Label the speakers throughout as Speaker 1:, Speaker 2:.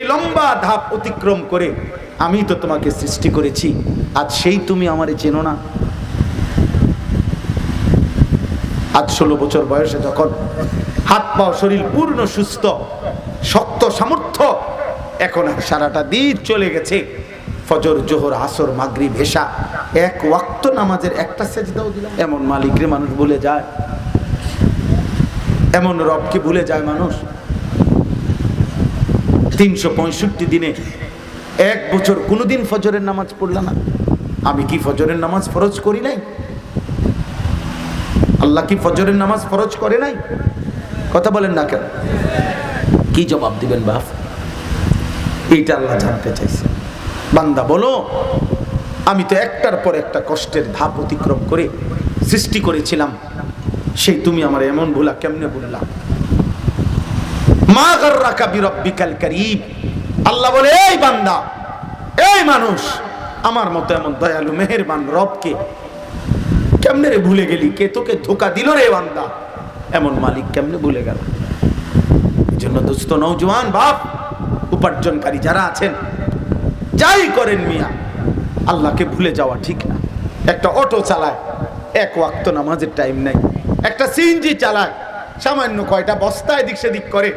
Speaker 1: লম্বা ধাপ অতিক্রম করে আমি তো তোমাকে সৃষ্টি করেছি। আজ সেই তুমি আমারে চেনো না। আজ ষোলো বছর বয়সে যখন হাত পা শরীর পূর্ণ সুস্থ, শক্ত সামর্থ্য, এখন সারাটা দিন চলে গেছে। ফজর, জোহর, আসর মাগরি ভেসা এক ওয়াক্ত নামাজের একটা সেজদাও দিলাম। এমন মালিকরে মানুষ ভুলে যায়। এমন রবকে ভুলে যায় মানুষ? তিনশো পঁয়ষট্টি দিনে এক বছর কোনোদিন ফজরের নামাজ পড়লাম না। আমি কি ফজরের নামাজ ফরজ করি নাই? আল্লাহ কি ফজরের নামাজ ফরজ করে নাই? কথা বলেন না কেন? কি জবাব দিবেন বাপ? এইটা আল্লাহ জানতে চাইছে। বান্দা বলো, আমি তো একটার পর একটা কষ্টের ধাপ অতিক্রম করে সৃষ্টি করেছিলাম। সেই তুমি আমার এমন ভুলা কেমনে বললাম মা গর্রাকা বিরব্বিকাল করিম। আল্লাহ বলে, এই বান্দা, এই মানুষ, আমার মতো এমন দয়ালু, মেহেরবান রবকে কেমনে রে ভুলে গেলি? কে তোকে ধোকা দিল রে বান্দা? এমন মালিক কেমনে ভুলে গেল? জন্য দোস্ত নৌজওয়ান বাপ, উপার্জনকারী যারা আছেন, যাই করেন মিয়া, আল্লাহকে ভুলে যাওয়া ঠিক না। একটা অটো চালায়, এক ওয়াক্ত নামাজের টাইম নাই। একটা সিএনজি চালায় সামান্য কয়টা বস্তা এদিক সেদিক করে,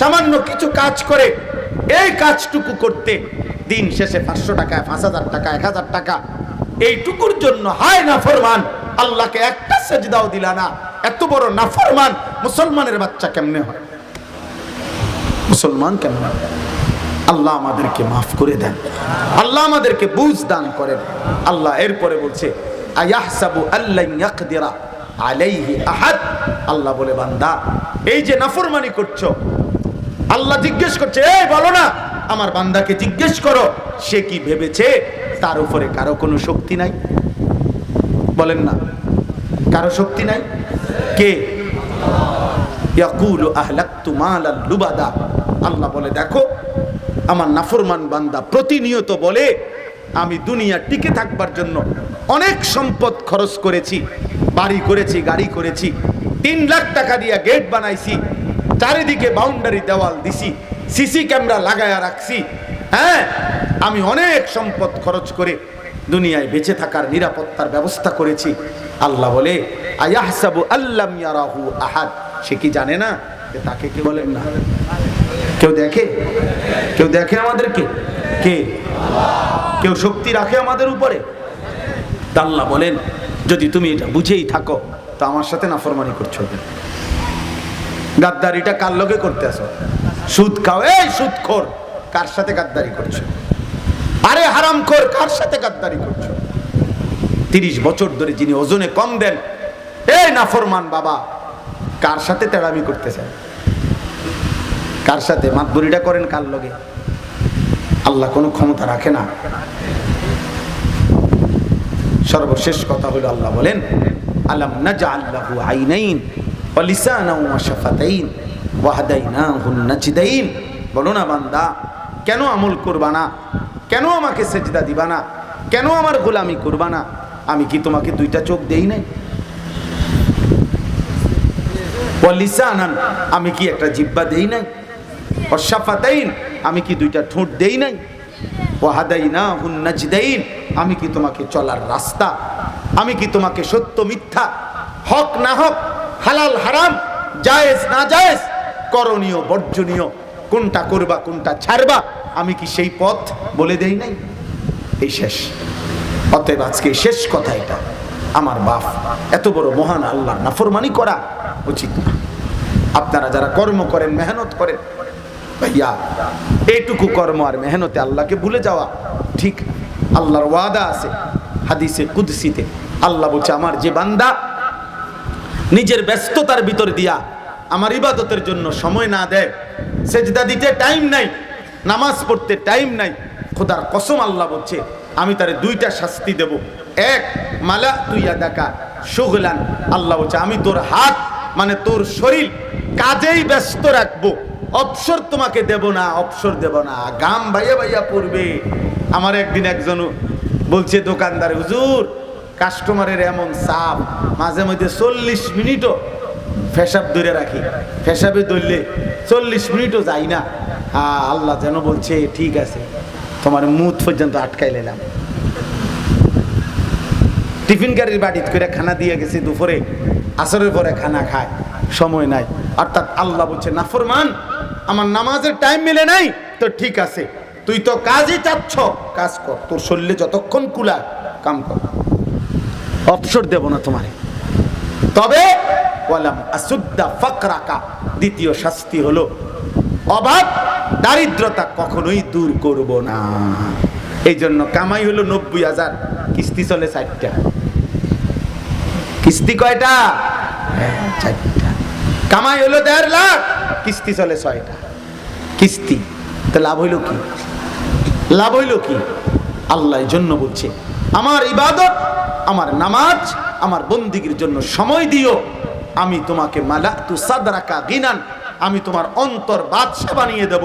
Speaker 1: সামান্য কিছু কাজ করে, এই কাজটুকু করতে দিন শেষে পাঁচশো টাকা, পাঁচ হাজার টাকা, এক হাজার টাকা। এইটুকুর জন্য হায় না ফরমান আল্লাহকে একটা সেজদাও দিলা না। এত বড় নাফরমান, মুসলমানের বাচ্চা কেমনে হয়? মুসলমান কেমন আল্লাহ আমাদেরকে মাফ করে দেন। আল্লাহ আমাদেরকে বুঝ দান করেন। আল্লাহ এরপরে বলছে, আয়াহসাবু আল্লাহ ইয়াকদিরা? আলাইহি আহাদ। আল্লাহ বলে, বান্দা, এই যে নাফরমানি করছ, আল্লাহ জিজ্ঞেস করছে, এই বলো না, আমার বান্দাকে জিজ্ঞেস করো, সে কি ভেবেছে তার উপরে কারও কোনো শক্তি নাই? বলেন না, কারও শক্তি নাই? কে? ইয়াকুলু আহলাকতু মালাল লুবাদা। আল্লাহ বলে, দেখো, আমার নাফরমান বান্দা প্রতিনিয়ত বলে, আমি দুনিয়া টিকে থাকবার জন্য অনেক সম্পদ খরচ করেছি বাড়ি করেছি, গাড়ি করেছি। তিন লাখ টাকা দিয়া গেট বানাইছি, চারিদিকে বাউন্ডারি দেওয়াল দিছি, সিসি ক্যামেরা লাগায়া রাখছি। হ্যাঁ আমি অনেক সম্পদ খরচ করে দুনিয়ায় বেঁচে থাকার নিরাপত্তার ব্যবস্থা করেছি। আল্লাহ বলে আহাদ। সে কি জানে না? তাকে কি বলেন না। কেউ দেখে? কেউ দেখে আমাদেরকে? কে? কেউ শক্তি রাখে আমাদের উপরে? আল্লাহ বলেন যদি তুমি এটা বুঝেই থাকো, তো আমার সাথে নাফরমানি করছ গাদ্দারিটা কার লোকে করতে আসো? সুদ খাও। এই সুদ খোর কার সাথে গাদ্দারি করছ? আরে হারাম খোর কার সাথে গাদ্দারি করছ? তিরিশ বছর ধরে যিনি ওজনে কম দেন, এই নাফরমান বাবা, কার সাথে তেড়ামি করতেছেন? কার সাথে মাতবরিটা করেন কার লগে? আল্লাহ কোনো ক্ষমতা রাখে না। সর্বশেষ কথা হলো আল্লাহ বলেন, আলাম নাজা আল্লাহু আইনাইন ওয়া শাফাতাইন ওয়া হাদাইনাহুন নাজদাইন। বলো না বান্দা, কেন আমল করবা না? কেন আমাকে সেজদা দিবা না? কেন আমার গোলামি করবা না? আমি কি তোমাকে দুইটা চোখ দেই নাই? ওয়া লিসানান, আমি কি একটা জিব্বা দেই নাই? ওয়া শাফাতাইন, আমি কি দুইটা ঠোঁট দেই নাই? ওয়াহাদাইনাহুন নাজদাইন আমি কি তোমাকে চলার রাস্তা? আমি কি তোমাকে সত্য মিথ্যা? হক না হক, হালাল হারাম, জায়েজ না জায়েজ, করণীয়, বর্জনীয়, কোনটা করবা, কোনটা ছাড়বা, আমি কি সেই পথ বলে দেই নাই? এই শেষ। অতএব আজকে শেষ কথা এটা। আমার বাপ এত বড় মহান আল্লাহ, নাফরমানি করা উচিত না। আপনারা যারা কর্ম করেন, মেহনত করেন, ভাইয়া, এইটুকু কর্ম আর মেহনতে আল্লাহকে ভুলে যাওয়া ঠিক না। আল্লাহর ওয়াদা আছে, হাদিসে, কুদসিতে। আল্লাহ বলছে, আমার যে বান্দা নিজের ব্যস্ততার ভিতর দিয়া আমার ইবাদতের জন্য সময় না দেয়, সেজদা দিতে টাইম নাই, নামাজ পড়তে টাইম নাই, খোদার কসম আল্লাহ বলছে, আমি তারে দুইটা শাস্তি দেব। এক, মালা তুইয়া দেখা সুগলান। আল্লাহ বলছে, আমি তোর হাত মানে তোর শরীর কাজেই ব্যস্ত রাখব। অবসর তোমাকে দেব না, অবসর দেব না। গাম ভাইয়া ভাইয়া পড়বে। আমার একদিন একজন বলছে, দোকানদার, হুজুর কাস্টমারের এমন চাপ, মাঝে মধ্যে চল্লিশ মিনিটও ফেসাব ধরে রাখি। ফেসাবে ধরলে চল্লিশ মিনিটও যাই না। হ্যাঁ আল্লাহ যেন বলছে, ঠিক আছে, তোমার মুখ পর্যন্ত আটকাই নিলাম। টিফিন গাড়ির বাড়িতে করে খানা দিয়ে গেছে, দুপুরে আসরের পরে খানা খায়, সময় নাই। অর্থাৎ আল্লাহ বলছে, নাফরমান, আমার নামাজের টাইম মিলে নাই, তো ঠিক আছে। তুই তো কাজই চাচ্ছ। কাজ কর, তোর শরীরে যতক্ষণ কুলা, কাম কর। অবসর দেব না তোমারে। তবে দ্বিতীয় শাস্তি হলো অভাব দারিদ্রতা কখনোই দূর করব না। এই জন্য কামাই হলো নব্বই হাজার, কিস্তি চলে চারটা কিস্তি কয়টা? চারটা। কামাই হলো দেড় লাখ, কিস্তি চলে ছয়টা। কিস্তি। তা লাভ হইল কি? লাভ হইল কি? আল্লাহ জন্য বলছে, আমার ইবাদত, আমার নামাজ, আমার বন্দিগির জন্য সময় দিও। আমি তোমাকে মালা তু সাদরাকা গিনান, আমি তোমার অন্তর বাদশা বানিয়ে দেব,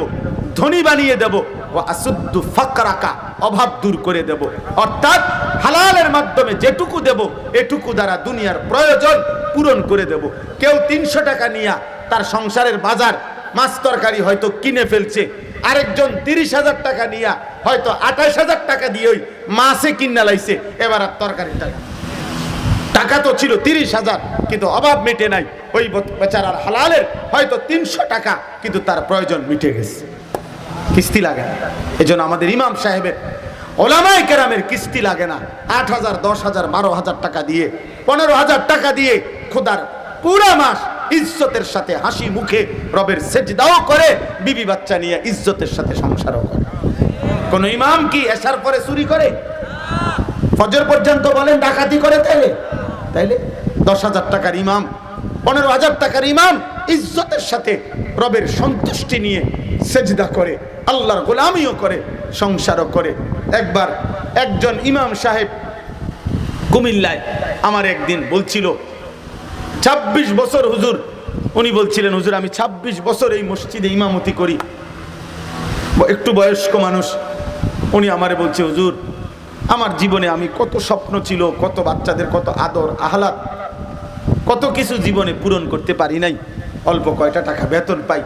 Speaker 1: ধনী বানিয়ে দেব ও আসুদ্দু ফাকরাকা অভাব দূর করে দেব। অর্থাৎ হালালের মাধ্যমে যেটুকু দেব, এটুকু দ্বারা দুনিয়ার প্রয়োজন পূরণ করে দেব। কেউ তিনশো টাকা নিয়া তার সংসারের বাজার মাছ তরকারি হয়তো কিনে ফেলছে আরেকজন তিরিশ হাজার টাকা নিয়া হয়তো আঠাশ হাজার টাকা দিয়ে ওই মাছে কিনা লাইছে। এবার আর তরকারি টাকা। টাকা তো ছিল তিরিশ হাজার, কিন্তু অভাব মেটে নাই। ওই বেচারার হালালের হয়তো তিনশো টাকা, কিন্তু তার প্রয়োজন মিটে গেছে। কিস্তি লাগে না। এই জন্য আমাদের ইমাম সাহেবের ওলামাই কেরামের কিস্তি লাগে না। আট হাজার, দশ হাজার, বারো হাজার টাকা দিয়ে, পনেরো হাজার টাকা দিয়ে খোদার পুরা মাস ইজ্জতের সাথে হাসি মুখে রবের সেজদাও করে, বিবি বাচ্চা নিয়ে ইজ্জতের সাথে সংসারও করে। কোন ইমাম কি এসার পরে চুরি করে? ফজর পর্যন্ত বলেন, ডাকাতি করে তাইলে? তাইলে দশ হাজার টাকার ইমাম, পনেরো হাজার টাকার ইমাম ইজ্জতের সাথে রবের সন্তুষ্টি নিয়ে সেজদা করে, আল্লাহর গোলামিও করে, সংসারও করে। একবার একজন ইমাম সাহেব কুমিল্লায় আমার একদিন বলছিল ছাব্বিশ বছর হুজুর, উনি বলছিলেন, হুজুর, আমি ছাব্বিশ বছর এই মসজিদে ইমামতি করি। একটু বয়স্ক মানুষ, উনি আমারে বলছে, হুজুর, আমার জীবনে আমি কত স্বপ্ন ছিল, কত বাচ্চাদের কত আদর আহ্লাদ কত কিছু জীবনে পূরণ করতে পারি নাই, অল্প কয়টা টাকা বেতন পাই,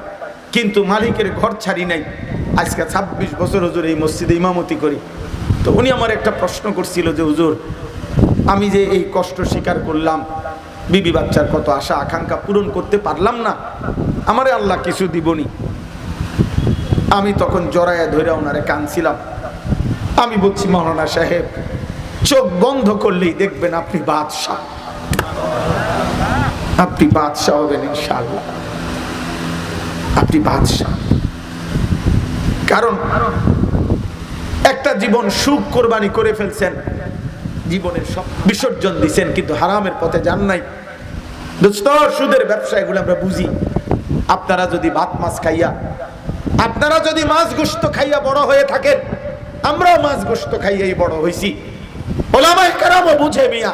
Speaker 1: কিন্তু মালিকের ঘর ছাড়ি নাই, আজকে ছাব্বিশ বছর হুজুর এই মসজিদে ইমামতি করি। তো উনি আমার একটা প্রশ্ন করছিল যে, হুজুর, আমি যে এই কষ্ট স্বীকার করলাম বিবি বাচ্চার কত আশা, আকাঙ্ক্ষা পূরণ করতে পারলাম না। আমারে আল্লাহ কিছু দিবনি। আমি তখন জড়াইয়া ধরে ওনারে কানছিলাম আমি বলছি, মৌলানা সাহেব, চোখ বন্ধ করলেই দেখবেন আপনি বাদশাহ। আপনি বাদশাহ হবেন ইনশাআল্লাহ। আপনি বাদশাহ। কারণ একটা জীবন সুখ কোরবানি করে ফেলছেন, জীবনের সব বিসর্জন দিছেন, কিন্তু হারামের পথে যান নাই। সুদের ব্যবসা এগুলো আমরা বুঝি। আপনারা যদি ভাত, মাছ খাইয়া, আপনারা যদি মাছ গোস্ত খাইয়া বড় হয়ে থাকেন, আমরাও মাছ গোস্ত খাইয়াই বড় হইছি। ওলামাই কারামও বুঝে মিয়া,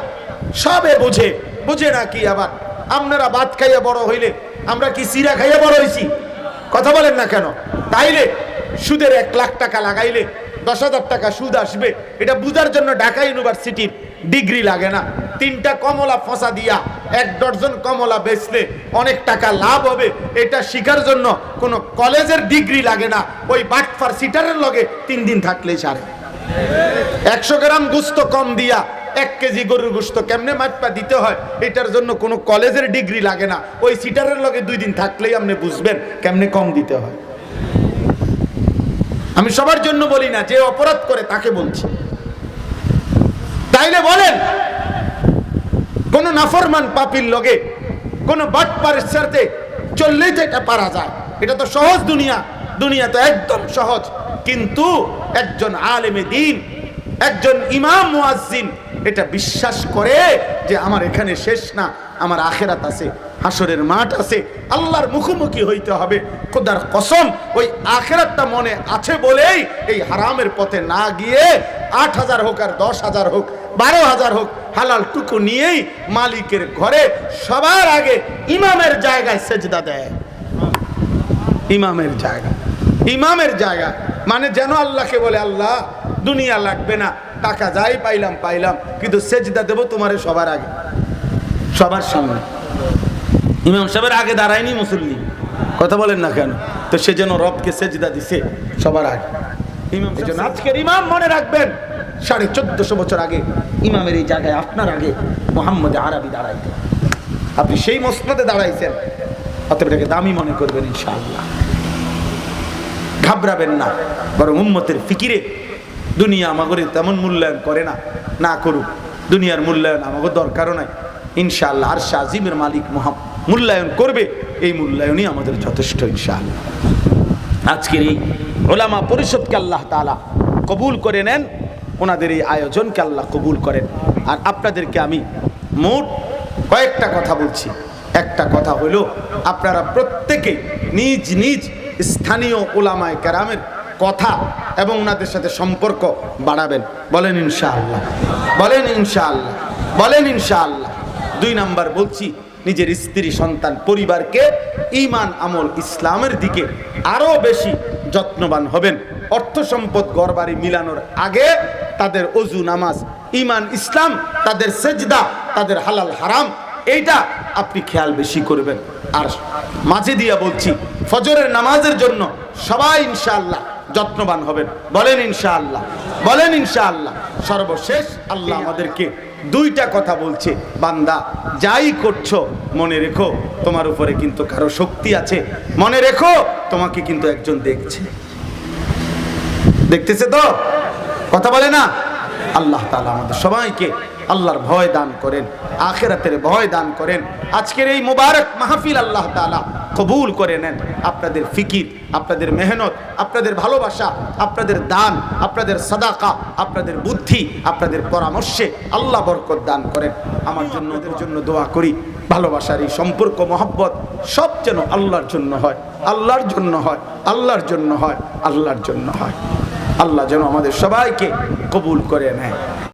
Speaker 1: সবে বুঝে বুঝে না কি আবার? আপনারা ভাত খাইয়া বড় হইলে আমরা কি সিরা খাইয়া বড় হইছি? কথা বলেন না কেন? তাইলে সুদের এক লাখ টাকা লাগাইলে দশ হাজার টাকা সুদ আসবে। এটা বুঝার জন্য ঢাকা ইউনিভার্সিটির ডিগ্রি লাগে না। তিনটা কমলা ফসা দিয়া এক ডজন কমলা বেচলে অনেক টাকা লাভ হবে। এটা শিখার জন্য কোনো কলেজের ডিগ্রি লাগে না। ওই বাটফার সিটারের লগে তিন দিন থাকলেই সারে। একশো গ্রাম গুস্ত কম দিয়া এক কেজি গরুর গুস্ত কেমনে মাপা দিতে হয়? এটার জন্য কোনো কলেজের ডিগ্রি লাগে না। ওই সিটারের লগে দুই দিন থাকলেই আপনি বুঝবেন কেমনে কম দিতে হয়। আমি সবার জন্য বলি না, যে অপরাধ করে তাকে বলছি। তাইলে বলেন কোন নাফরমান পাপির লগে, কোন বাটপারের সাথে চললেই তো এটা পারা যায়। এটা তো সহজ দুনিয়া দুনিয়া তো একদম সহজ। কিন্তু একজন আলেমে দিন, একজন ইমাম মুয়াজ্জিন এটা বিশ্বাস করে যে আমার এখানে শেষ না, আমার আখেরাত আছে হাসরের মাঠ আছে, আল্লাহর মুখোমুখি হইতে হবে। খোদার কসম, ওই আখেরাতটা মনে আছে বলেই এই হারামের পথে না গিয়ে আট হাজার হোক আর দশ হাজার হোক, বারো হাজার হোক, হালাল টুকু নিয়েই মালিকের ঘরে সবার আগে ইমামের জায়গায় সেজদা দেয়। ইমামের জায়গা। ইমামের জায়গা। মানে যেন আল্লাহকে বলে, আল্লাহ, দুনিয়া লাগবে না টাকা যাই পাইলাম পাইলাম। কিন্তু সেজদা দেবো তোমারে সবার আগে। সবার সামনে। ইমাম সাহেবের আগে দাঁড়ায়নি মুসল্লি। কথা বলেন না কেন? তো সে যেন রবকে সেজদা দিছে সবার আগে। ইমাম আজকের ইমাম মনে রাখবেন, সাড়ে চোদ্দশো বছর আগে ইমামের এই জায়গায় আপনার আগে মোহাম্মদ আরবি দাঁড়াইতেন আপনি সেই মসনদে দাঁড়াইছেন। অতএব এটাকে দামি মনে করবেন ইনশাআল্লাহ। ঘাবড়াবেন না, বরং উম্মতের ফিকিরে দুনিয়া আমাগরে তেমন মূল্যায়ন করে না না করুক। দুনিয়ার মূল্যায়ন আমাকে দরকারও নাই। ইনশাআল্লাহ আর শাহিমের মালিক মহাম মূল্যায়ন করবে, এই মূল্যায়নই আমাদের যথেষ্ট ইনশাআল্লাহ। আজকের এই ওলামা পরিষদকে আল্লাহ তালা কবুল করে নেন, ওনাদের এই আয়োজনকে আল্লাহ কবুল করেন। আর আপনাদেরকে আমি মোট কয়েকটা কথা বলছি। একটা কথা হলো, আপনারা প্রত্যেকে নিজ নিজ স্থানীয় ওলামায় কেরামের কথা এবং ওনাদের সাথে সম্পর্ক বাড়াবেন। বলেন ইনশাআল্লাহ। বলেন ইনশাআল্লাহ। বলেন ইনশাআল্লাহ। দুই নাম্বার বলছি, নিজের স্ত্রী, সন্তান, পরিবারকে ইমান আমল, ইসলামের দিকে আরও বেশি যত্নবান হবেন। অর্থ সম্পদ গড়বাড়ি মিলানোর আগে তাদের অজু, নামাজ ইমান ইসলাম, তাদের সেজদা, তাদের হালাল হারাম, এইটা আপনি খেয়াল বেশি করবেন। আর মাঝে দিয়া বলছি, ফজরের নামাজের জন্য সবাই ইনশাআল্লাহ যত্নবান হবেন। বলেন ইনশাআল্লাহ বলেন ইনশাআল্লাহ। সর্বশেষ আল্লাহ আমাদেরকে দুইটা কথা বলছে, বান্দা, যাই করছ, মনে রেখো, তোমার উপরে কিন্তু কারও শক্তি আছে। মনে রেখো, তোমাকে কিন্তু একজন দেখছে। দেখতেছে তো? কথা বলে না? আল্লাহ তালা আমাদের সবাইকে আল্লাহর ভয় দান করেন, আখেরাতের ভয় দান করেন। আজকের এই মুবারক মাহফিল আল্লাহ তাআলা কবুল করে নেন। আপনাদের ফিকির, আপনাদের মেহনত, আপনাদের ভালোবাসা, আপনাদের দান, আপনাদের সাদাকা, আপনাদের বুদ্ধি, আপনাদের পরামর্শে আল্লাহ বরকত দান করেন। আমার জন্য, ওদের জন্য দোয়া করি। ভালোবাসার এই সম্পর্ক, মহব্বত সব যেন আল্লাহর জন্য হয়। আল্লাহর জন্য হয়, আল্লাহর জন্য হয়, আল্লাহর জন্য হয়। আল্লাহ যেন আমাদের সবাইকে কবুল করে নেয়।